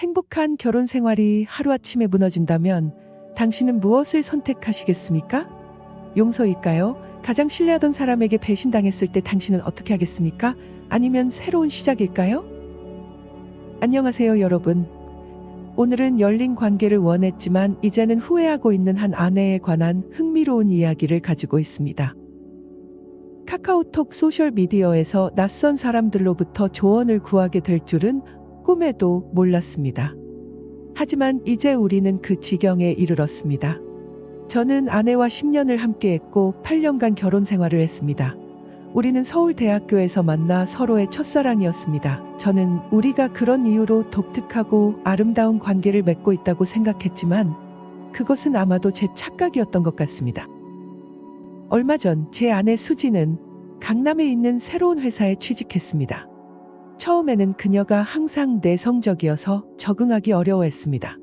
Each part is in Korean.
행복한 결혼 생활이 하루아침에 무너진다면 당신은 무엇을 선택하시겠습니까? 용서일까요? 가장 신뢰하던 사람에게 배신당했을 때 당신은 어떻게 하겠습니까? 아니면 새로운 시작일까요? 안녕하세요, 여러분. 오늘은 열린 관계를 원했지만 이제는 후회하고 있는 한 아내에 관한 흥미로운 이야기를 가지고 있습니다. 카카오톡 소셜미디어에서 낯선 사람들로부터 조언을 구하게 될 줄은 꿈에도 몰랐습니다. 하지만 이제 우리는 그 지경에 이르렀습니다. 저는 아내와 10년을 함께했고 8년간 결혼 생활을 했습니다. 우리는 서울대학교에서 만나 서로의 첫사랑이었습니다. 저는 우리가 그런 이유로 독특하고 아름다운 관계를 맺고 있다고 생각했지만 그것은 아마도 제 착각이었던 것 같습니다. 얼마 전 제 아내 수지는 강남에 있는 새로운 회사에 취직했습니다. 처음에는 그녀가 항상 내성적이어서 적응하기 어려워했습니다.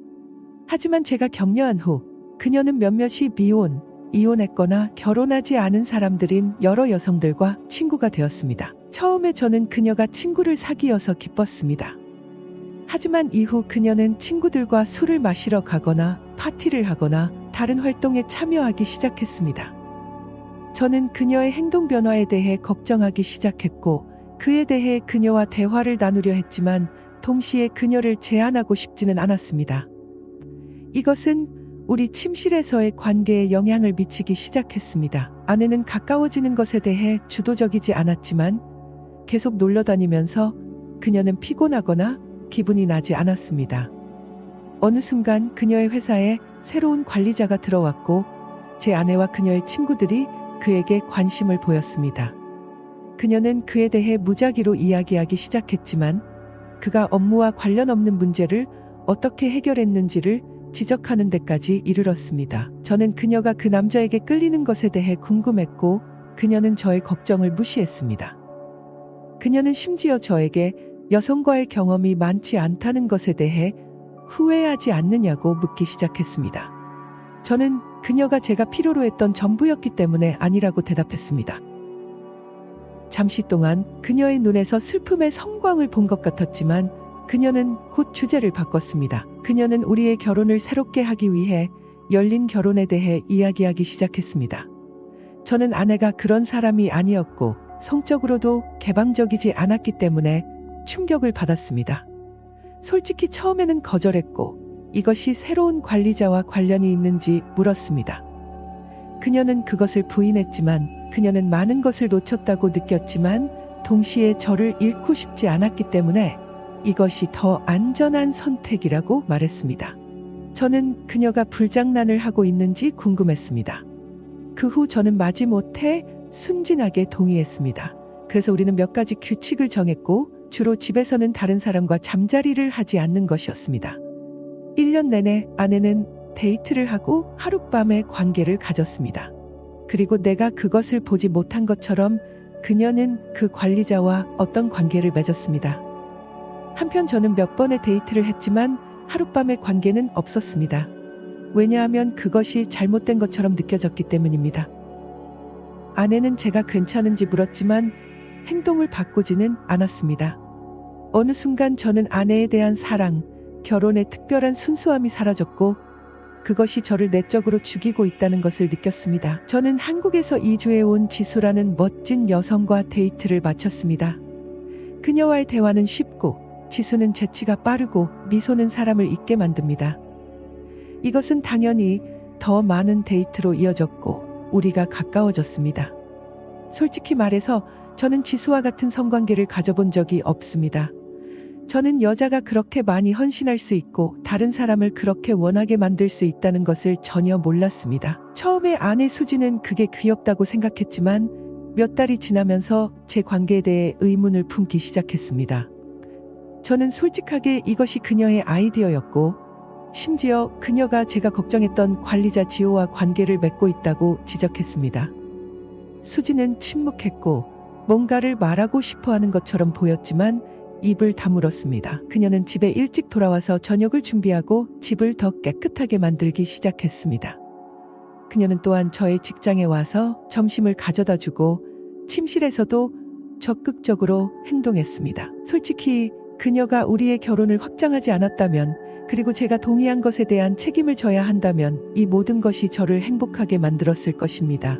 하지만 제가 격려한 후 그녀는 몇몇이 미혼, 이혼했거나 결혼하지 않은 사람들인 여러 여성들과 친구가 되었습니다. 처음에 저는 그녀가 친구를 사귀어서 기뻤습니다. 하지만 이후 그녀는 친구들과 술을 마시러 가거나 파티를 하거나 다른 활동에 참여하기 시작했습니다. 저는 그녀의 행동 변화에 대해 걱정하기 시작했고 그에 대해 그녀와 대화를 나누려 했지만 동시에 그녀를 제한하고 싶지는 않았습니다. 이것은 우리 침실에서의 관계에 영향을 미치기 시작했습니다. 아내는 가까워지는 것에 대해 주도적이지 않았지만 계속 놀러 다니면서 그녀는 피곤하거나 기분이 나지 않았습니다. 어느 순간 그녀의 회사에 새로운 관리자가 들어왔고 제 아내와 그녀의 친구들이 그에게 관심을 보였습니다. 그녀는 그에 대해 무작위로 이야기하기 시작했지만 그가 업무와 관련 없는 문제를 어떻게 해결했는지를 지적하는 데까지 이르렀습니다. 저는 그녀가 그 남자에게 끌리는 것에 대해 궁금했고 그녀는 저의 걱정을 무시했습니다. 그녀는 심지어 저에게 여성과의 경험이 많지 않다는 것에 대해 후회하지 않느냐고 묻기 시작했습니다. 저는 그녀가 제가 필요로 했던 전부였기 때문에 아니라고 대답했습니다. 잠시 동안 그녀의 눈에서 슬픔의 성광을 본 것 같았지만 그녀는 곧 주제를 바꿨습니다. 그녀는 우리의 결혼을 새롭게 하기 위해 열린 결혼에 대해 이야기하기 시작했습니다. 저는 아내가 그런 사람이 아니었고 성적으로도 개방적이지 않았기 때문에 충격을 받았습니다. 솔직히 처음에는 거절했고 이것이 새로운 관리자와 관련이 있는지 물었습니다. 그녀는 그것을 부인했지만 그녀는 많은 것을 놓쳤다고 느꼈지만 동시에 저를 잃고 싶지 않았기 때문에 이것이 더 안전한 선택이라고 말했습니다. 저는 그녀가 불장난을 하고 있는지 궁금했습니다. 그 후 저는 마지못해 순진하게 동의했습니다. 그래서 우리는 몇 가지 규칙을 정했고 주로 집에서는 다른 사람과 잠자리를 하지 않는 것이었습니다. 1년 내내 아내는 데이트를 하고 하룻밤의 관계를 가졌습니다. 그리고 내가 그것을 보지 못한 것처럼 그녀는 그 관리자와 어떤 관계를 맺었습니다. 한편 저는 몇 번의 데이트를 했지만 하룻밤의 관계는 없었습니다. 왜냐하면 그것이 잘못된 것처럼 느껴졌기 때문입니다. 아내는 제가 괜찮은지 물었지만 행동을 바꾸지는 않았습니다. 어느 순간 저는 아내에 대한 사랑, 결혼의 특별한 순수함이 사라졌고 그것이 저를 내적으로 죽이고 있다는 것을 느꼈습니다. 저는 한국에서 이주해 온 지수라는 멋진 여성과 데이트를 마쳤습니다. 그녀와의 대화는 쉽고 지수는 재치가 빠르고 미소는 사람을 잊게 만듭니다. 이것은 당연히 더 많은 데이트로 이어졌고 우리가 가까워졌습니다. 솔직히 말해서 저는 지수와 같은 성관계를 가져본 적이 없습니다. 저는 여자가 그렇게 많이 헌신할 수 있고 다른 사람을 그렇게 원하게 만들 수 있다는 것을 전혀 몰랐습니다. 처음에 아내 수지는 그게 귀엽다고 생각했지만 몇 달이 지나면서 제 관계에 대해 의문을 품기 시작했습니다. 저는 솔직하게 이것이 그녀의 아이디어였고, 심지어 그녀가 제가 걱정했던 관리자 지호와 관계를 맺고 있다고 지적했습니다. 수지는 침묵했고, 뭔가를 말하고 싶어 하는 것처럼 보였지만, 입을 다물었습니다. 그녀는 집에 일찍 돌아와서 저녁을 준비하고 집을 더 깨끗하게 만들기 시작했습니다. 그녀는 또한 저의 직장에 와서 점심을 가져다 주고 침실에서도 적극적으로 행동했습니다. 솔직히 그녀가 우리의 결혼을 확장하지 않았다면, 그리고 제가 동의한 것에 대한 책임을 져야 한다면 이 모든 것이 저를 행복하게 만들었을 것입니다.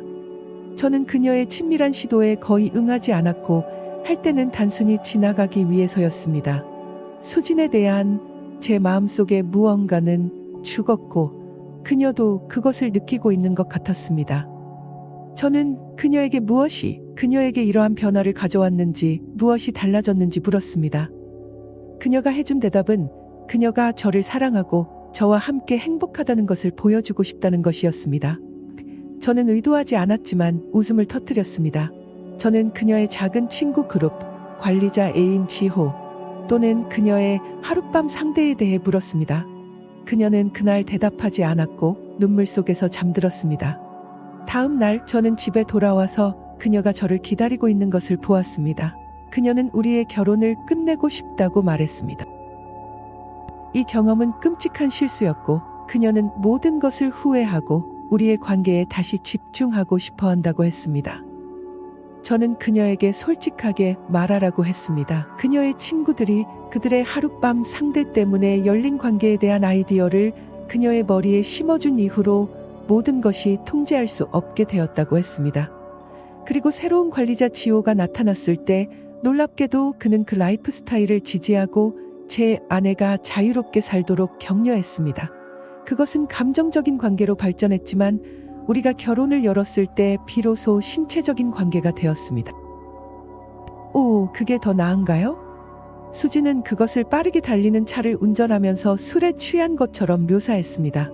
저는 그녀의 친밀한 시도에 거의 응하지 않았고, 할 때는 단순히 지나가기 위해서였습니다. 수진에 대한 제 마음속의 무언가는 죽었고, 그녀도 그것을 느끼고 있는 것 같았습니다. 저는 그녀에게 무엇이, 그녀에게 이러한 변화를 가져왔는지, 무엇이 달라졌는지 물었습니다. 그녀가 해준 대답은 그녀가 저를 사랑하고 저와 함께 행복하다는 것을 보여주고 싶다는 것이었습니다. 저는 의도하지 않았지만 웃음을 터뜨렸습니다. 저는 그녀의 작은 친구 그룹, 관리자 애인 지호, 또는 그녀의 하룻밤 상대에 대해 물었습니다. 그녀는 그날 대답하지 않았고 눈물 속에서 잠들었습니다. 다음 날 저는 집에 돌아와서 그녀가 저를 기다리고 있는 것을 보았습니다. 그녀는 우리의 결혼을 끝내고 싶다고 말했습니다. 이 경험은 끔찍한 실수였고 그녀는 모든 것을 후회하고 우리의 관계에 다시 집중하고 싶어 한다고 했습니다. 저는 그녀에게 솔직하게 말하라고 했습니다. 그녀의 친구들이 그들의 하룻밤 상대 때문에 열린 관계에 대한 아이디어를 그녀의 머리에 심어준 이후로 모든 것이 통제할 수 없게 되었다고 했습니다. 그리고 새로운 관리자 지호가 나타났을 때 놀랍게도 그는 그 라이프 스타일을 지지하고 제 아내가 자유롭게 살도록 격려했습니다. 그것은 감정적인 관계로 발전했지만 우리가 결혼을 열었을 때 비로소 신체적인 관계가 되었습니다. 오, 그게 더 나은가요? 수지는 그것을 빠르게 달리는 차를 운전하면서 술에 취한 것처럼 묘사했습니다.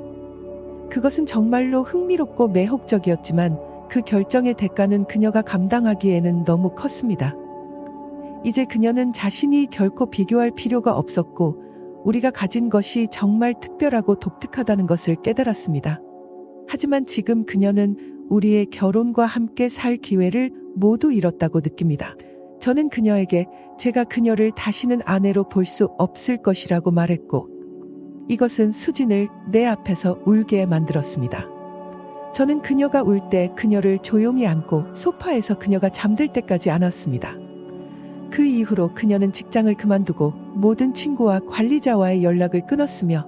그것은 정말로 흥미롭고 매혹적이었지만 그 결정의 대가는 그녀가 감당하기에는 너무 컸습니다. 이제 그녀는 자신이 결코 비교할 필요가 없었고 우리가 가진 것이 정말 특별하고 독특하다는 것을 깨달았습니다. 하지만 지금 그녀는 우리의 결혼과 함께 살 기회를 모두 잃었다고 느낍니다. 저는 그녀에게 제가 그녀를 다시는 아내로 볼 수 없을 것이라고 말했고 이것은 수진을 내 앞에서 울게 만들었습니다. 저는 그녀가 울 때 그녀를 조용히 안고 소파에서 그녀가 잠들 때까지 안았습니다. 그 이후로 그녀는 직장을 그만두고 모든 친구와 관리자와의 연락을 끊었으며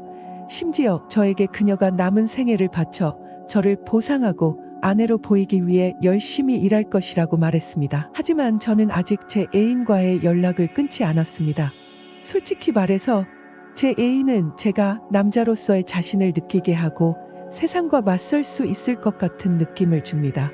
심지어 저에게 그녀가 남은 생애를 바쳐 저를 보상하고 아내로 보이기 위해 열심히 일할 것이라고 말했습니다. 하지만 저는 아직 제 애인과의 연락을 끊지 않았습니다. 솔직히 말해서 제 애인은 제가 남자로서의 자신을 느끼게 하고 세상과 맞설 수 있을 것 같은 느낌을 줍니다.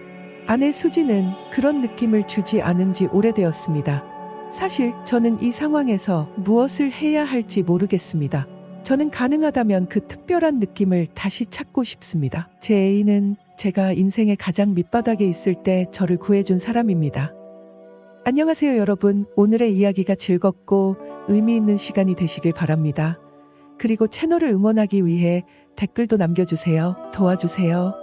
아내 수지는 그런 느낌을 주지 않은 지 오래되었습니다. 사실 저는 이 상황에서 무엇을 해야 할지 모르겠습니다. 저는 가능하다면 그 특별한 느낌을 다시 찾고 싶습니다. 제 애인은 제가 인생의 가장 밑바닥에 있을 때 저를 구해준 사람입니다. 안녕하세요, 여러분. 오늘의 이야기가 즐겁고 의미 있는 시간이 되시길 바랍니다. 그리고 채널을 응원하기 위해 댓글도 남겨주세요. 도와주세요.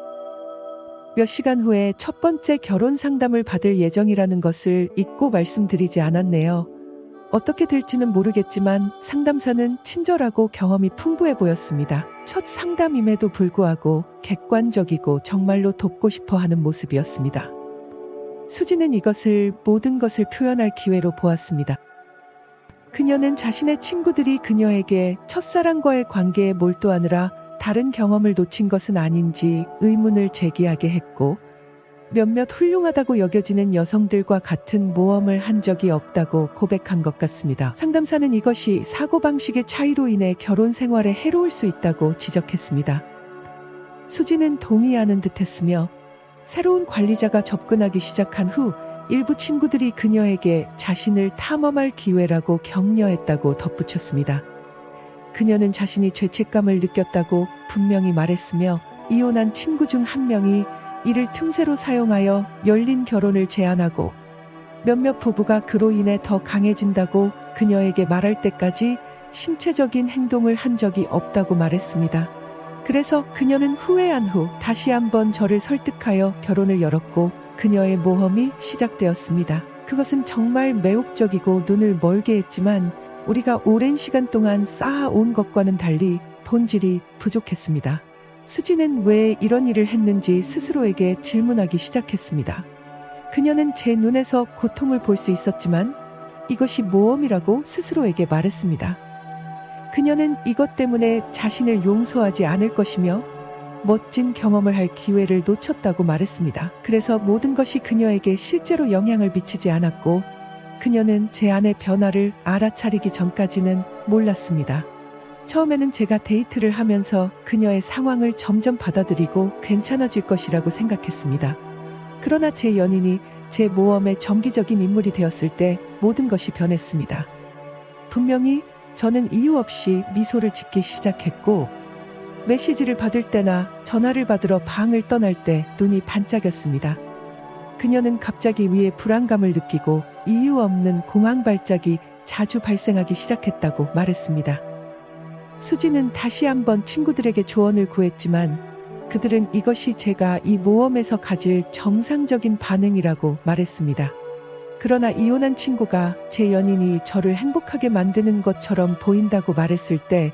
몇 시간 후에 첫 번째 결혼 상담을 받을 예정이라는 것을 잊고 말씀드리지 않았네요. 어떻게 될지는 모르겠지만 상담사는 친절하고 경험이 풍부해 보였습니다. 첫 상담임에도 불구하고 객관적이고 정말로 돕고 싶어 하는 모습이었습니다. 수지는 이것을 모든 것을 표현할 기회로 보았습니다. 그녀는 자신의 친구들이 그녀에게 첫사랑과의 관계에 몰두하느라 다른 경험을 놓친 것은 아닌지 의문을 제기하게 했고 몇몇 훌륭하다고 여겨지는 여성들과 같은 모험을 한 적이 없다고 고백한 것 같습니다. 상담사는 이것이 사고방식의 차이로 인해 결혼 생활에 해로울 수 있다고 지적했습니다. 수지는 동의하는 듯 했으며 새로운 관리자가 접근하기 시작한 후 일부 친구들이 그녀에게 자신을 탐험할 기회라고 격려했다고 덧붙였습니다. 그녀는 자신이 죄책감을 느꼈다고 분명히 말했으며 이혼한 친구 중 한 명이 이를 틈새로 사용하여 열린 결혼을 제안하고 몇몇 부부가 그로 인해 더 강해진다고 그녀에게 말할 때까지 신체적인 행동을 한 적이 없다고 말했습니다. 그래서 그녀는 후회한 후 다시 한번 저를 설득하여 결혼을 열었고 그녀의 모험이 시작되었습니다. 그것은 정말 매혹적이고 눈을 멀게 했지만 우리가 오랜 시간 동안 쌓아온 것과는 달리 본질이 부족했습니다. 수지는 왜 이런 일을 했는지 스스로에게 질문하기 시작했습니다. 그녀는 제 눈에서 고통을 볼 수 있었지만 이것이 모험이라고 스스로에게 말했습니다. 그녀는 이것 때문에 자신을 용서하지 않을 것이며 멋진 경험을 할 기회를 놓쳤다고 말했습니다. 그래서 모든 것이 그녀에게 실제로 영향을 미치지 않았고 그녀는 제 안의 변화를 알아차리기 전까지는 몰랐습니다. 처음에는 제가 데이트를 하면서 그녀의 상황을 점점 받아들이고 괜찮아질 것이라고 생각했습니다. 그러나 제 연인이 제 모험의 정기적인 인물이 되었을 때 모든 것이 변했습니다. 분명히 저는 이유 없이 미소를 짓기 시작했고 메시지를 받을 때나 전화를 받으러 방을 떠날 때 눈이 반짝였습니다. 그녀는 갑자기 위에 불안감을 느끼고 이유 없는 공황 발작이 자주 발생하기 시작했다고 말했습니다. 수지는 다시 한번 친구들에게 조언을 구했지만 그들은 이것이 제가 이 모험에서 가질 정상적인 반응이라고 말했습니다. 그러나 이혼한 친구가 제 연인이 저를 행복하게 만드는 것처럼 보인다고 말했을 때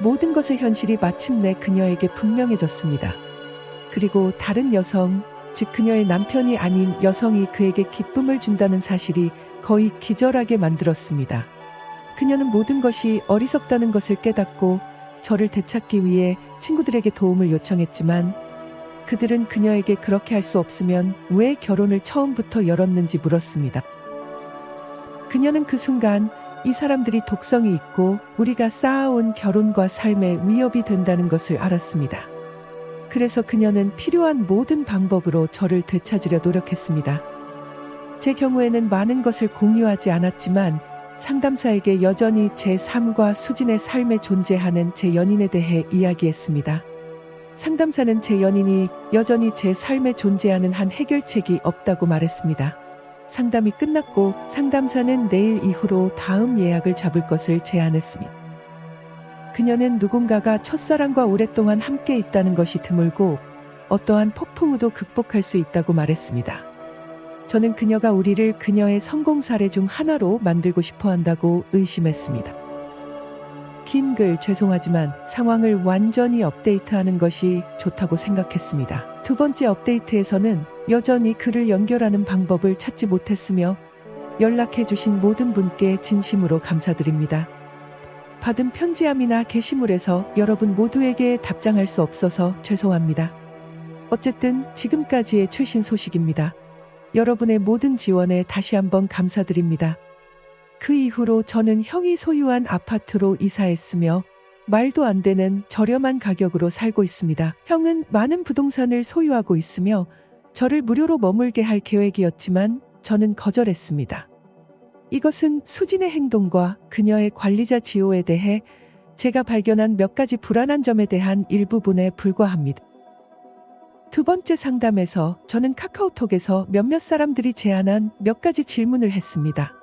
모든 것의 현실이 마침내 그녀에게 분명해졌습니다. 그리고 다른 여성, 즉 그녀의 남편이 아닌 여성이 그에게 기쁨을 준다는 사실이 거의 기절하게 만들었습니다. 그녀는 모든 것이 어리석다는 것을 깨닫고 저를 되찾기 위해 친구들에게 도움을 요청했지만 그들은 그녀에게 그렇게 할 수 없으면 왜 결혼을 처음부터 열었는지 물었습니다. 그녀는 그 순간 이 사람들이 독성이 있고 우리가 쌓아온 결혼과 삶에 위협이 된다는 것을 알았습니다. 그래서 그녀는 필요한 모든 방법으로 저를 되찾으려 노력했습니다. 제 경우에는 많은 것을 공유하지 않았지만 상담사에게 여전히 제 삶과 수진의 삶에 존재하는 제 연인에 대해 이야기했습니다. 상담사는 제 연인이 여전히 제 삶에 존재하는 한 해결책이 없다고 말했습니다. 상담이 끝났고 상담사는 내일 이후로 다음 예약을 잡을 것을 제안했습니다. 그녀는 누군가가 첫사랑과 오랫동안 함께 있다는 것이 드물고 어떠한 폭풍우도 극복할 수 있다고 말했습니다. 저는 그녀가 우리를 그녀의 성공 사례 중 하나로 만들고 싶어 한다고 의심했습니다. 긴 글 죄송하지만 상황을 완전히 업데이트하는 것이 좋다고 생각했습니다. 두 번째 업데이트에서는 여전히 그를 연결하는 방법을 찾지 못했으며 연락해주신 모든 분께 진심으로 감사드립니다. 받은 편지함이나 게시물에서 여러분 모두에게 답장할 수 없어서 죄송합니다. 어쨌든 지금까지의 최신 소식입니다. 여러분의 모든 지원에 다시 한번 감사드립니다. 그 이후로 저는 형이 소유한 아파트로 이사했으며 말도 안 되는 저렴한 가격으로 살고 있습니다. 형은 많은 부동산을 소유하고 있으며 저를 무료로 머물게 할 계획이었지만 저는 거절했습니다. 이것은 수진의 행동과 그녀의 관리자 지호에 대해 제가 발견한 몇 가지 불안한 점에 대한 일부분에 불과합니다. 두 번째 상담에서 저는 카카오톡에서 몇몇 사람들이 제안한 몇 가지 질문을 했습니다.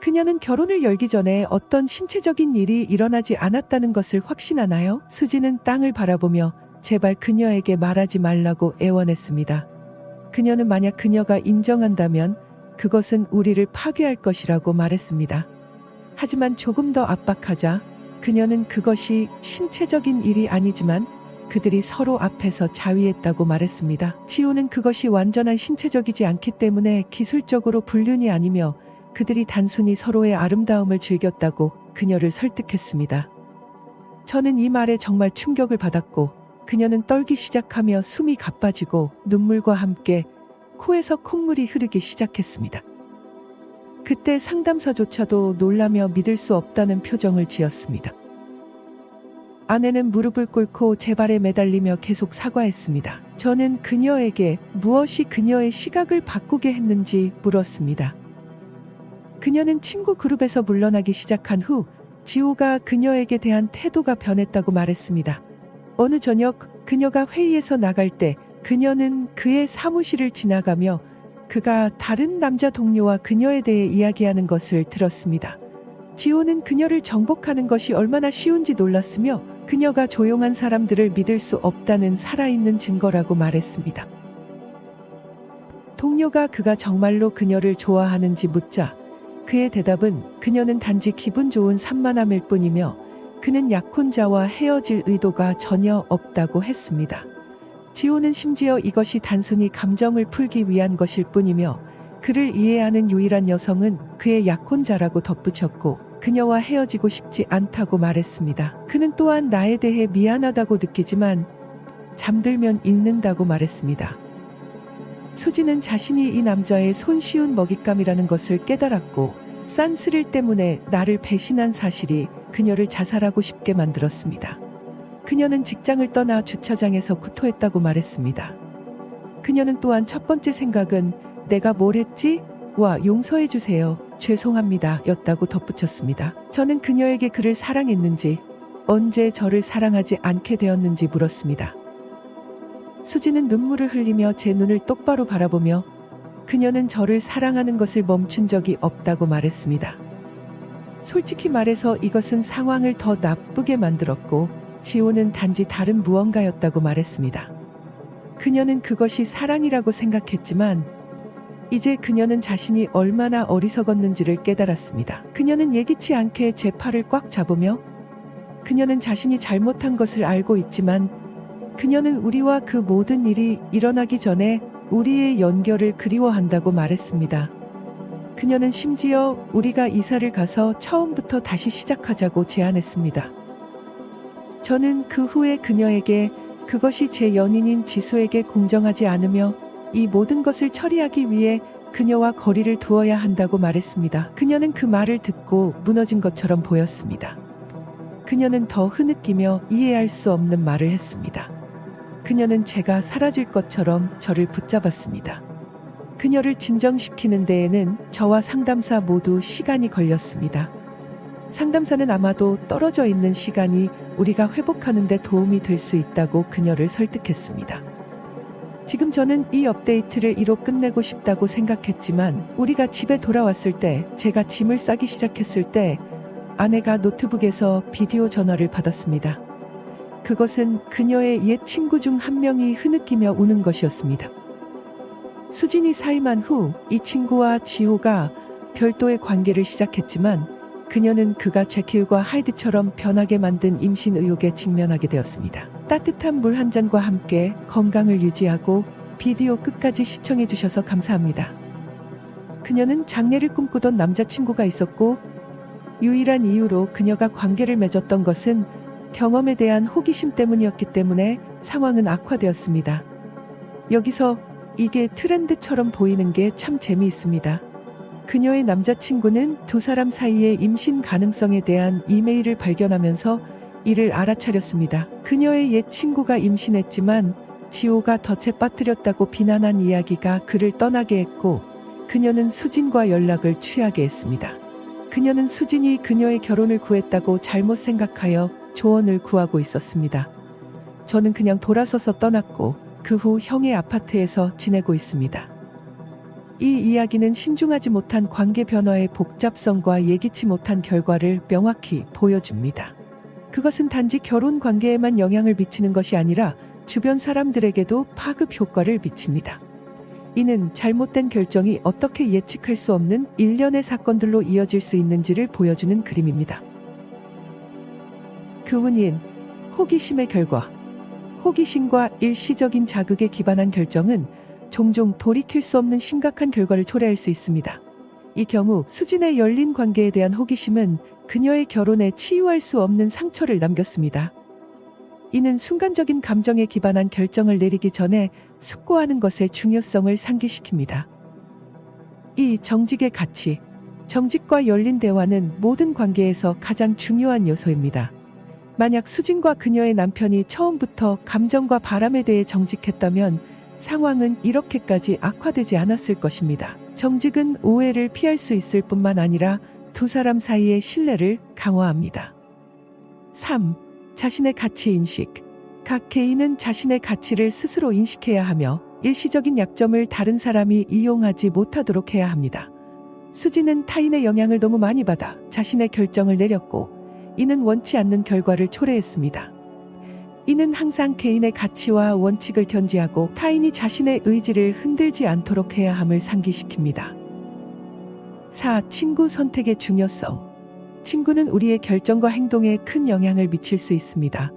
그녀는 결혼을 열기 전에 어떤 신체적인 일이 일어나지 않았다는 것을 확신하나요? 수지는 땅을 바라보며 제발 그녀에게 말하지 말라고 애원했습니다. 그녀는 만약 그녀가 인정한다면 그것은 우리를 파괴할 것이라고 말했습니다. 하지만 조금 더 압박하자 그녀는 그것이 신체적인 일이 아니지만 그들이 서로 앞에서 자위했다고 말했습니다. 지호는 그것이 완전한 신체적이지 않기 때문에 기술적으로 불륜이 아니며 그들이 단순히 서로의 아름다움을 즐겼다고 그녀를 설득했습니다. 저는 이 말에 정말 충격을 받았고 그녀는 떨기 시작하며 숨이 가빠지고 눈물과 함께 코에서 콧물이 흐르기 시작했습니다. 그때 상담사조차도 놀라며 믿을 수 없다는 표정을 지었습니다. 아내는 무릎을 꿇고 제 발에 매달리며 계속 사과했습니다. 저는 그녀에게 무엇이 그녀의 시각을 바꾸게 했는지 물었습니다. 그녀는 친구 그룹에서 물러나기 시작한 후 지호가 그녀에게 대한 태도가 변했다고 말했습니다. 어느 저녁 그녀가 회의에서 나갈 때 그녀는 그의 사무실을 지나가며 그가 다른 남자 동료와 그녀에 대해 이야기하는 것을 들었습니다. 지호는 그녀를 정복하는 것이 얼마나 쉬운지 놀랐으며 그녀가 조용한 사람들을 믿을 수 없다는 살아있는 증거라고 말했습니다. 동료가 그가 정말로 그녀를 좋아하는지 묻자 그의 대답은 그녀는 단지 기분 좋은 산만함일 뿐이며 그는 약혼자와 헤어질 의도가 전혀 없다고 했습니다. 지호는 심지어 이것이 단순히 감정을 풀기 위한 것일 뿐이며 그를 이해하는 유일한 여성은 그의 약혼자라고 덧붙였고 그녀와 헤어지고 싶지 않다고 말했습니다. 그는 또한 나에 대해 미안하다고 느끼지만 잠들면 잊는다고 말했습니다. 수지는 자신이 이 남자의 손쉬운 먹잇감이라는 것을 깨달았고 싼 스릴 때문에 나를 배신한 사실이 그녀를 자살하고 싶게 만들었습니다. 그녀는 직장을 떠나 주차장에서 구토했다고 말했습니다. 그녀는 또한 첫 번째 생각은 내가 뭘 했지? 와 용서해 주세요. 죄송합니다. 였다고 덧붙였습니다. 저는 그녀에게 그를 사랑했는지 언제 저를 사랑하지 않게 되었는지 물었습니다. 수지는 눈물을 흘리며 제 눈을 똑바로 바라보며 그녀는 저를 사랑하는 것을 멈춘 적이 없다고 말했습니다. 솔직히 말해서 이것은 상황을 더 나쁘게 만들었고 지호는 단지 다른 무언가였다고 말했습니다. 그녀는 그것이 사랑이라고 생각했지만 이제 그녀는 자신이 얼마나 어리석었는지를 깨달았습니다. 그녀는 예기치 않게 제 팔을 꽉 잡으며 그녀는 자신이 잘못한 것을 알고 있지만 그녀는 우리와 그 모든 일이 일어나기 전에 우리의 연결을 그리워한다고 말했습니다. 그녀는 심지어 우리가 이사를 가서 처음부터 다시 시작하자고 제안했습니다. 저는 그 후에 그녀에게 그것이 제 연인인 지수에게 공정하지 않으며 이 모든 것을 처리하기 위해 그녀와 거리를 두어야 한다고 말했습니다. 그녀는 그 말을 듣고 무너진 것처럼 보였습니다. 그녀는 더 흐느끼며 이해할 수 없는 말을 했습니다. 그녀는 제가 사라질 것처럼 저를 붙잡았습니다. 그녀를 진정시키는 데에는 저와 상담사 모두 시간이 걸렸습니다. 상담사는 아마도 떨어져 있는 시간이 우리가 회복하는 데 도움이 될 수 있다고 그녀를 설득했습니다. 지금 저는 이 업데이트를 이로 끝내고 싶다고 생각했지만 우리가 집에 돌아왔을 때 제가 짐을 싸기 시작했을 때 아내가 노트북에서 비디오 전화를 받았습니다. 그것은 그녀의 옛 친구 중 한 명이 흐느끼며 우는 것이었습니다. 수진이 사임한 후 이 친구와 지호가 별도의 관계를 시작했지만 그녀는 그가 제킬과 하이드처럼 변하게 만든 임신 의혹에 직면하게 되었습니다. 따뜻한 물 한 잔과 함께 건강을 유지하고 비디오 끝까지 시청해 주셔서 감사합니다. 그녀는 장래를 꿈꾸던 남자친구가 있었고 유일한 이유로 그녀가 관계를 맺었던 것은 경험에 대한 호기심 때문이었기 때문에 상황은 악화되었습니다. 여기서 이게 트렌드처럼 보이는 게 참 재미있습니다. 그녀의 남자친구는 두 사람 사이의 임신 가능성에 대한 이메일을 발견하면서 이를 알아차렸습니다. 그녀의 옛 친구가 임신했지만 지호가 덫에 빠뜨렸다고 비난한 이야기가 그를 떠나게 했고 그녀는 수진과 연락을 취하게 했습니다. 그녀는 수진이 그녀의 결혼을 구했다고 잘못 생각하여 조언을 구하고 있었습니다. 저는 그냥 돌아서서 떠났고 그 후 형의 아파트에서 지내고 있습니다. 이 이야기는 신중하지 못한 관계 변화의 복잡성과 예기치 못한 결과를 명확히 보여줍니다. 그것은 단지 결혼 관계에만 영향을 미치는 것이 아니라 주변 사람들에게도 파급 효과를 미칩니다. 이는 잘못된 결정이 어떻게 예측할 수 없는 일련의 사건들로 이어질 수 있는지를 보여주는 그림입니다. 교훈인 호기심의 결과 호기심과 일시적인 자극에 기반한 결정은 종종 돌이킬 수 없는 심각한 결과를 초래할 수 있습니다. 이 경우 수진의 열린 관계에 대한 호기심은 그녀의 결혼에 치유할 수 없는 상처를 남겼습니다. 이는 순간적인 감정에 기반한 결정을 내리기 전에 숙고하는 것의 중요성을 상기시킵니다. 이 정직의 가치, 정직과 열린 대화는 모든 관계에서 가장 중요한 요소입니다. 만약 수진과 그녀의 남편이 처음부터 감정과 바람에 대해 정직했다면 상황은 이렇게까지 악화되지 않았을 것입니다. 정직은 오해를 피할 수 있을 뿐만 아니라 두 사람 사이의 신뢰를 강화합니다. 3. 자신의 가치 인식. 각 개인은 자신의 가치를 스스로 인식해야 하며 일시적인 약점을 다른 사람이 이용하지 못하도록 해야 합니다. 수지는 타인의 영향을 너무 많이 받아 자신의 결정을 내렸고 이는 원치 않는 결과를 초래했습니다. 이는 항상 개인의 가치와 원칙을 견지하고 타인이 자신의 의지를 흔들지 않도록 해야 함을 상기시킵니다. 4. 친구 선택의 중요성. 친구는 우리의 결정과 행동에 큰 영향을 미칠 수 있습니다.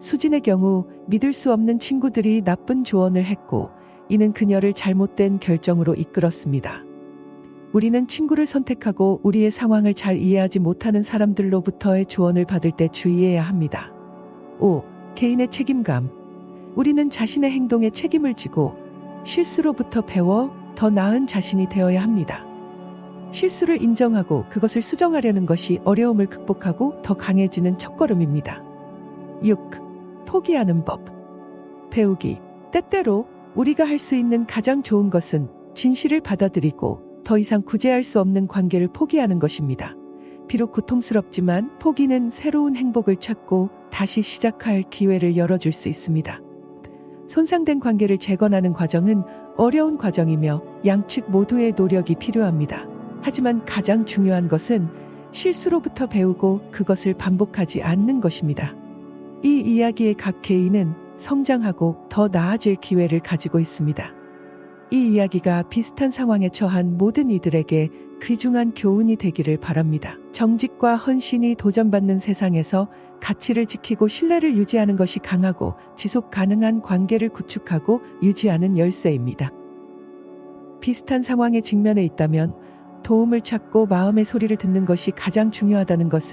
수진의 경우 믿을 수 없는 친구들이 나쁜 조언을 했고 이는 그녀를 잘못된 결정으로 이끌었습니다. 우리는 친구를 선택하고 우리의 상황을 잘 이해하지 못하는 사람들로부터의 조언을 받을 때 주의해야 합니다. 5. 개인의 책임감. 우리는 자신의 행동에 책임을 지고 실수로부터 배워 더 나은 자신이 되어야 합니다. 실수를 인정하고 그것을 수정하려는 것이 어려움을 극복하고 더 강해지는 첫걸음입니다. 6. 포기하는 법. 배우기. 때때로 우리가 할 수 있는 가장 좋은 것은 진실을 받아들이고 더 이상 구제할 수 없는 관계를 포기하는 것입니다. 비록 고통스럽지만 포기는 새로운 행복을 찾고 다시 시작할 기회를 열어줄 수 있습니다. 손상된 관계를 재건하는 과정은 어려운 과정이며 양측 모두의 노력이 필요합니다. 하지만 가장 중요한 것은 실수로부터 배우고 그것을 반복하지 않는 것입니다. 이 이야기의 각 개인은 성장하고 더 나아질 기회를 가지고 있습니다. 이 이야기가 비슷한 상황에 처한 모든 이들에게 귀중한 교훈이 되기를 바랍니다. 정직과 헌신이 도전받는 세상에서 가치를 지키고 신뢰를 유지하는 것이 강하고 지속 가능한 관계를 구축하고 유지하는 열쇠입니다. 비슷한 상황에 직면해 있다면 도움을 찾고 마음의 소리를 듣는 것이 가장 중요하다는 것을